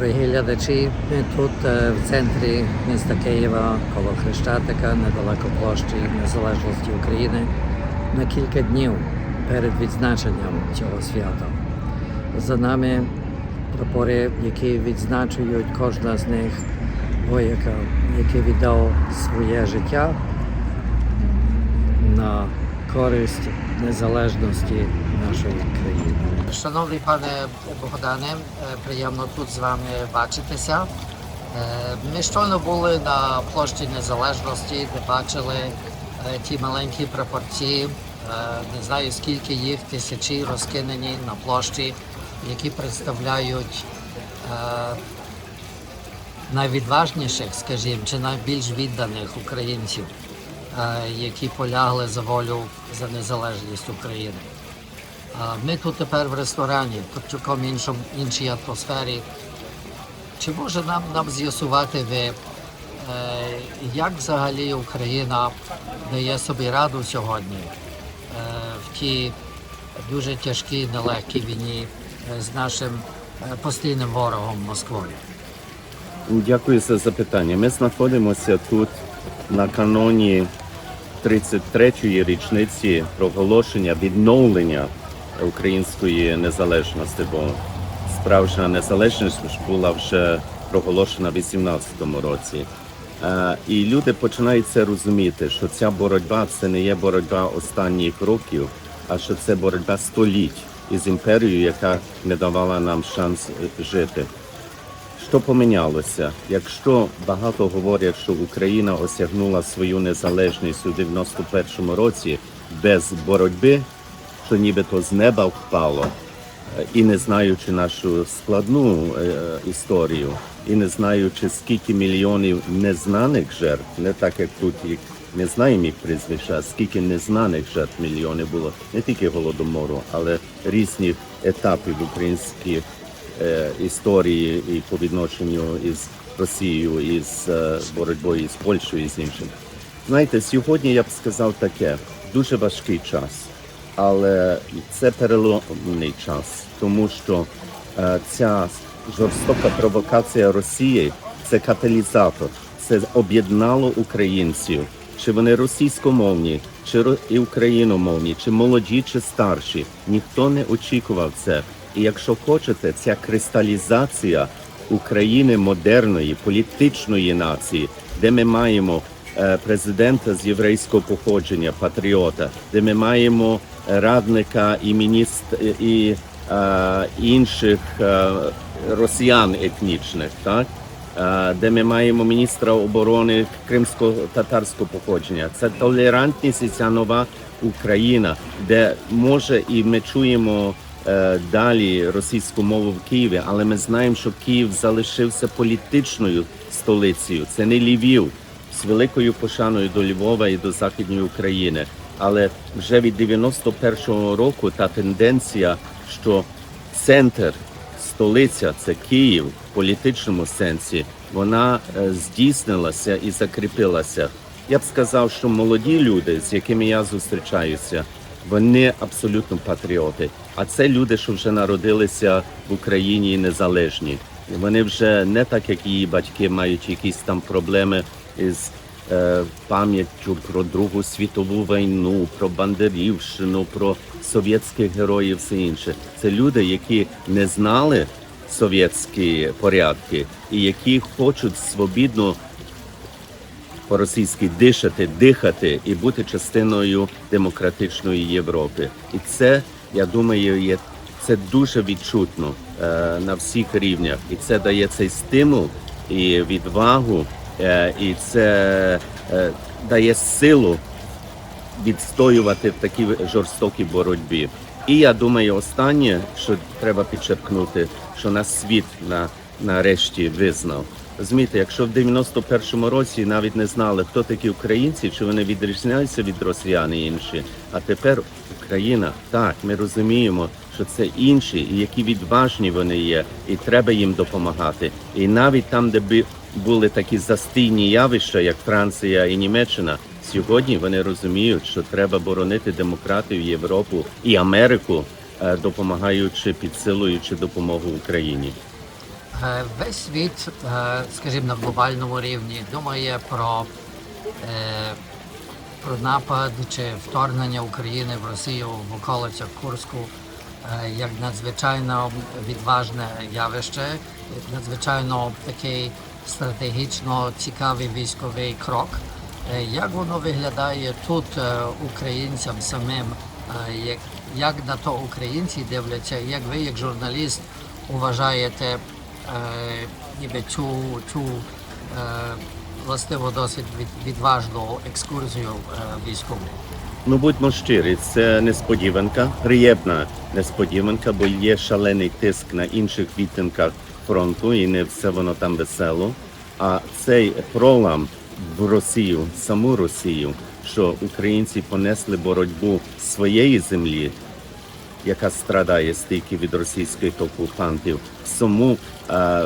Дорогі глядачі, ми тут е, в центрі міста Києва, коло Хрещатика, недалеко площі Незалежності України, на кілька днів перед відзначенням цього свята. За нами прапори, які відзначують кожна з них вояка, який віддав своє життя на користь незалежності нашої країни. Шановний пане Богдане, е, приємно тут з вами бачитися. Е, Ми щойно були на площі Незалежності, де бачили е, ті маленькі прапорці. Не знаю скільки їх тисячі розкинені на площі, які представляють найвідважніших, скажімо, чи найбільш відданих українців, які полягли за волю за незалежність України. Ми тут тепер в ресторані, в цілком іншій атмосфері. Чи може нам, нам з'ясувати ви, е, як взагалі Україна дає собі раду сьогодні е, в тій дуже тяжкій, нелегкій війні е, з нашим е, постійним ворогом Москвою? Дякую за запитання. Ми знаходимося тут на каноні 33-ї річниці проголошення відновлення української незалежності, бо справжня незалежність була вже проголошена в 18-му році. Е, І люди починають це розуміти, що ця боротьба це не є боротьба останніх років, а що це боротьба століть із імперією, яка не давала нам шанс е, жити. Що помінялося? Якщо багато говорять, що Україна осягнула свою незалежність у 91-му році без боротьби, що нібито з неба впало, е, і не знаючи нашу складну е, історію, і не знаючи скільки мільйонів незнаних жертв, не так як тут їх не знаємо їх прізвища, скільки незнаних жертв мільйонів було не тільки голодомору, але різних етапів українських історії і по відношенню із Росією, із е, боротьбою з Польщею і з іншим. Знаєте, сьогодні я б сказав таке: дуже важкий час, але це переломний час, тому що е, ця жорстока провокація Росії це каталізатор, це об'єднало українців, чи вони російськомовні, чи і україномовні, чи молоді, чи старші. Ніхто не очікував це. І якщо хочете, ця кристалізація України модерної політичної нації, де ми маємо е, президента з єврейського походження, патріота, де ми маємо радника і міністр і е, інших е, росіян етнічних, так е, де ми маємо міністра оборони кримсько-татарського походження. Це толерантність і ця нова Україна, де може і ми чуємо е, далі російську мову в Києві, але ми знаємо, що Київ залишився політичною столицею. Це не Львів з великою пошаною до Львова і до Західної України. Але вже від 91-го року та тенденція, що центр, столиця це Київ в політичному сенсі, вона е, здійснилася і закріпилася. Я б сказав, що молоді люди, з якими я зустрічаюся, вони абсолютно патріоти. А це люди, що вже народилися в Україні і незалежні. Вони вже не так, як її батьки, мають якісь там проблеми із е, пам'яттю про Другу світову війну, про Бандерівщину, про совєтських героїв, все інше. Це люди, які не знали совєтські порядки і які хочуть свобідно по-російськи дишати, дихати і бути частиною демократичної Європи. І це, я думаю, є це дуже відчутно е, на всіх рівнях, і це дає цей стимул і відвагу, е, і це е, дає силу відстоювати в такій жорстокій боротьбі. І я думаю, останнє, що треба підчеркнути, що нас світ на, нарешті визнав. Розумієте, якщо в 91-му році навіть не знали, хто такі українці, чи вони відрізняються від росіян і інші, а тепер Україна, так, ми розуміємо, що це інші, і які відважні вони є, і треба їм допомагати. І навіть там, де би були такі застійні явища, як Франція і Німеччина, сьогодні вони розуміють, що треба боронити демократію, Європу і Америку, е, допомагаючи, підсилуючи допомогу Україні. Е, Весь світ, е, скажімо, на глобальному рівні думає про, про напад чи вторгнення України в Росію в околицях Курську е, як надзвичайно відважне явище, як надзвичайно такий стратегічно цікавий військовий крок. Е, Як воно виглядає тут е, українцям самим? Як, на то українці дивляться? Як ви, як журналіст, вважаєте ніби цю, цю властиво досить від, відважну екскурсію е, військову? Ну будьмо щирі, це несподіванка, приємна несподіванка, бо є шалений тиск на інших відтинках фронту, і не все воно там весело. А цей пролам в Росію, саму Росію, що українці понесли боротьбу своєї землі, яка страдає стільки від російських окупантів, саму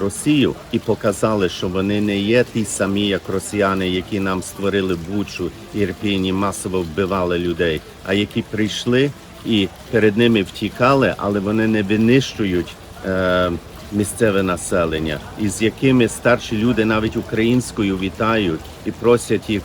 Росію і показали, що вони не є ті самі, як росіяни, які нам створили Бучу, Ірпінь і масово вбивали людей, а які прийшли і перед ними втікали, але вони не винищують. Е, Місцеве населення, і з якими старші люди навіть українською вітають і просять їх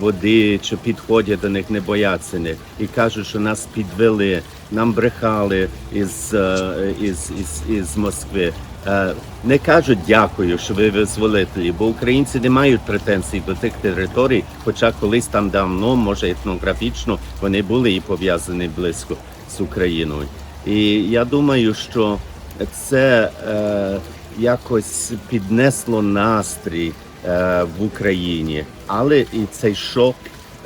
води чи підходять до них, не бояться них і кажуть, що нас підвели, нам брехали із, е, із, із, із Москви. Е, Не кажуть дякую, що ви визволителі, бо українці не мають претензій до тих територій, хоча колись там давно, може етнографічно, вони були і пов'язані близько з Україною. І я думаю, що це е, якось піднесло настрій в Україні, але і цей шок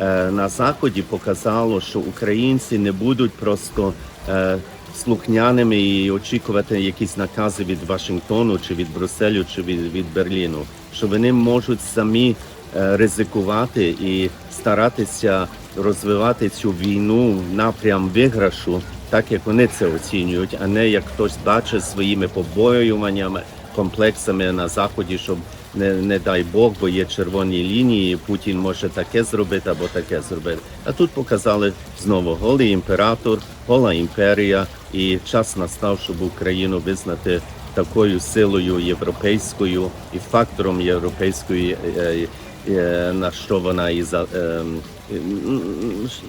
е, на заході показало, що українці не будуть просто е, слухняними і очікувати якісь накази від Вашингтону, чи від Брюсселю, чи від, від Берліну, що вони можуть самі е, ризикувати і старатися розвивати цю війну напрям виграшу, так як вони це оцінюють, а не як хтось бачить своїми побоюваннями, комплексами на заході, щоб не, не дай Бог, бо є червоні лінії. Путін може таке зробити або таке зробити. А тут показали знову голий імператор, гола імперія, і час настав, щоб Україну визнати такою силою європейською і фактором європейської, е, е, на що вона і е,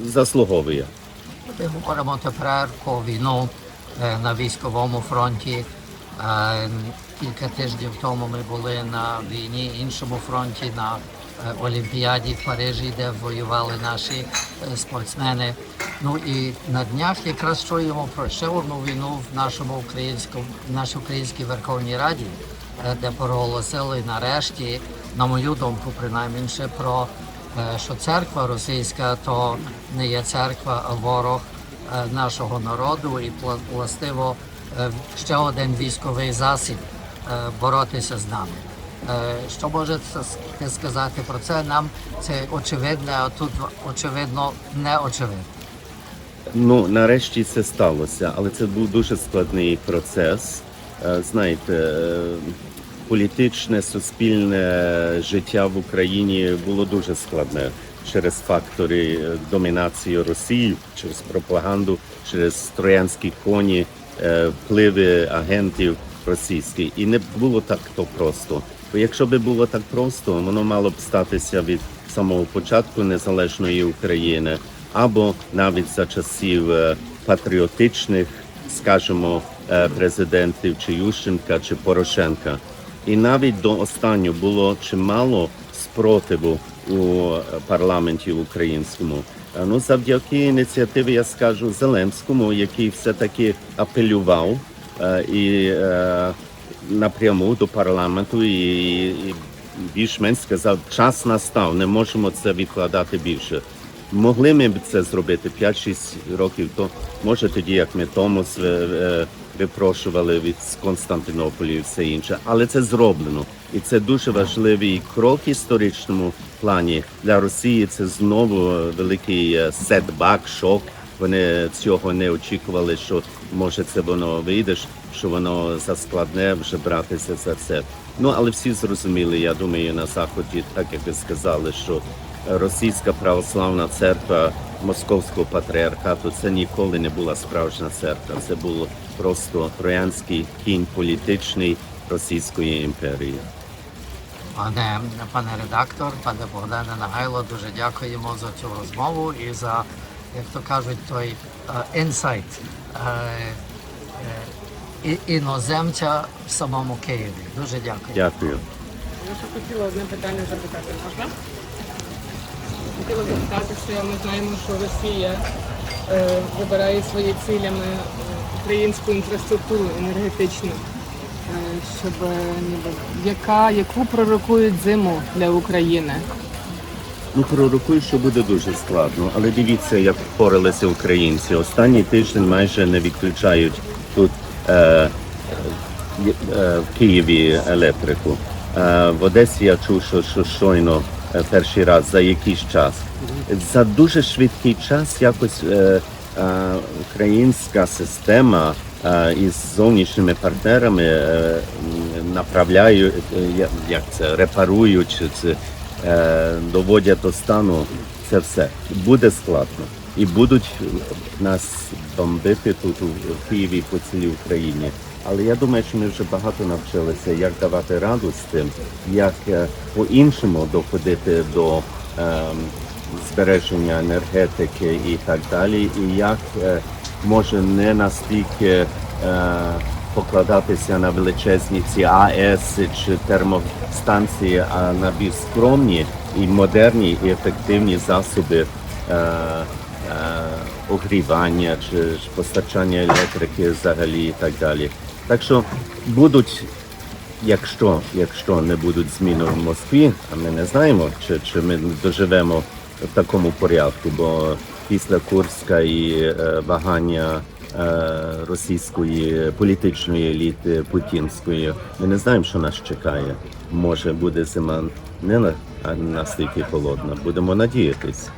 заслуговує. Ми говоримо тепер про війну е, на військовому фронті. Кілька тижнів тому ми були на війні іншому фронті на е, Олімпіаді в Парижі, де воювали наші е, спортсмени. Ну і на днях якраз чуємо про ще одну війну в нашому українському в нашій українській Верховній Раді, е, де проголосили нарешті, на мою думку, принаймні, про що церква російська то не є церква, а ворог нашого народу і властиво ще один військовий засіб е, боротися з нами. Е, Що можете сказати про це? Нам це очевидне, а тут очевидно не очевидно. Ну, нарешті це сталося, але це був дуже складний процес. Е, Знаєте, е, політичне, суспільне життя в Україні було дуже складне через фактори е, домінації Росії, через пропаганду, через троянські коні, е, впливи агентів російських. І не було так то просто. Бо якщо би було так просто, воно мало б статися від самого початку незалежної України або навіть за часів е, патріотичних, скажімо, е, президентів чи Ющенка, чи Порошенка. І навіть до останнього було чимало спротиву у е, парламенті українському. Ну, завдяки ініціативі, я скажу Зеленському, який все-таки апелював е, і е, напряму до парламенту і, і більш-менш сказав, час настав, не можемо це відкладати більше. Могли ми б це зробити 5-6 років, то може тоді, як ми Томос е, е, випрошували від з Константинополя і все інше, але це зроблено, і це дуже важливий крок в історичному плані для Росії. Це знову великий е, сетбак, шок. Вони цього не очікували, що може це воно вийде, що воно заскладне вже братися за це. Ну але всі зрозуміли, я думаю, на заході, так як ви сказали, що російська православна церква московського патріархату це ніколи не була справжня церква. Це було просто троянський кінь політичний, Російської імперії. Пане, пане редактор, пане Богдане Нагайло, дуже дякуємо за цю розмову і за, як то кажуть, той інсайт іноземця в самому Києві. Дуже дякую. Дякую. Я ще хотіла одне питання запитати, можна? Хотіла запитати, що ми знаємо, що Росія е, вибирає свої цілями е, українську інфраструктуру енергетичну, е, щоб е, ніби, яка, яку пророкують зиму для України. Ну, пророкую, що буде дуже складно, але дивіться, як впоралися українці. Останній тиждень майже не відключають тут е, е, е, в Києві електрику. Е, в Одесі я чув, що, що щойно е, перший раз за якийсь час. За дуже швидкий час якось е, е, українська система е, із зовнішніми партнерами е, направляють, е, як- це, репарують, е, доводять до стану це все. Буде складно. І будуть нас бомбити тут у Києві по цілій Україні. Але я думаю, що ми вже багато навчилися, як давати раду з тим, як е, по-іншому доходити до ем, збереження енергетики і так далі, і як е, може не настільки е, покладатися на величезні ці АЕС чи термостанції, а на більш скромні і модерні і ефективні засоби е, е, огрівання чи постачання електрики взагалі і так далі. Так що будуть якщо, якщо не будуть зміни в Москві, а ми не знаємо, чи, чи ми доживемо в такому порядку, бо після Курська і е, вагання е, російської політичної еліти путінської, ми не знаємо, що нас чекає. Може буде зима не настільки холодна. Будемо надіятись.